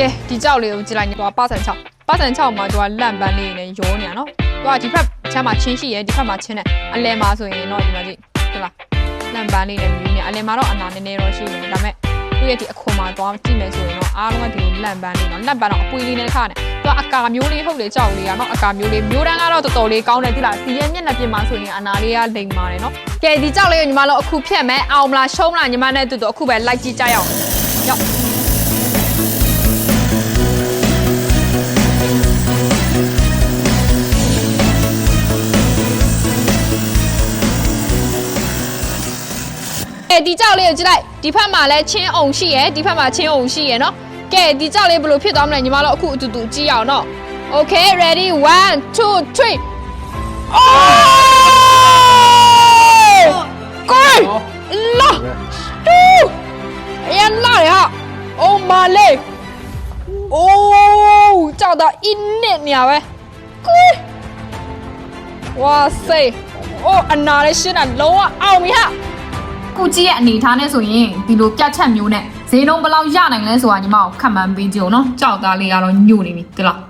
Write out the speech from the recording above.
ကဲဒီကြောက်လေးကိုကြည့်လိုက်တော့ပါဆန်6ပါဆန်6မှာသူကလန့်ပန်းလေးနဲ့ရောနေတာနော်သူကဒီဖက်ချမ်းမှာချင်းရှိရဲဒီဖက်မှာချင်းနဲ့အလဲမှာဆိုရင်တော့ဒီမှာကြည့်ဟုတ်လားလန့်ပန်းလေးနဲ့မြူးနေအလဲမှာတော့အနာနည်းနည်းတော့ရှိနေဒါပေမဲ့သူ့ရဲ့ဒီအခွန်မှာသွားကြည့်မယ်ဆိုရင်တော့အားလုံးကဒီလိုလန့်ပန်းလေးနော်လန့်ပန်းတော့အပွေးလေးနဲ့ခါနေသူကအကာမျိုးလေးဟုတ်လေကြောက်လေးကနော်အကာမျိုးလေးမျိုးတန်းကတော့တော်တော်လေးကောင်းတယ်ဒီလားဒီရဲ့မျက်နှာပြင်မှာဆိုရင်အနာလေးကလိမ်ပါတယ်နော်ကဲဒီကြောက်လေးကိုညီမတို့အခုဖြတ်မယ်အောင်မလားရှုံးမလားညီမနဲ့တူတူအခုပဲလိုက်ကြည့်ကြရအောင်ရောက် ကဲဒီကြောက်လေးကိုကြည့်လိုက်ဒီဖက်မှာလည်းချင်းအောင်ရှိရယ်ဒီဖက်မှာချင်းအောင်ရှိရယ်နော်ကဲဒီကြောက်လေးဘယ်လိုဖြစ်သွားမလဲညီမတို့အခုအတူတူကြည့်ရအောင်နော် Okay ready 1 2 3အိုးကိုလာတူအရင်လာရအိုမာလေးအိုးကြောက်တာအင်းနဲ့နေရပဲကိုဝါစေးအိုးအနာလေးရှင်းတာလုံးဝအောင်ပြီဟာ ကုကြီးရဲ့အနေထားနဲ့ဆိုရင်ဒီလိုပြတ်ချက်မျိုးနဲ့ဈေးနှုန်းဘယ်လောက်ရနိုင်လဲဆိုတာညီမကိုခန့်မှန်းပေးကြည့်အောင်နော်ကြောက်သားလေးကတော့ညို့နေပြီဒီလား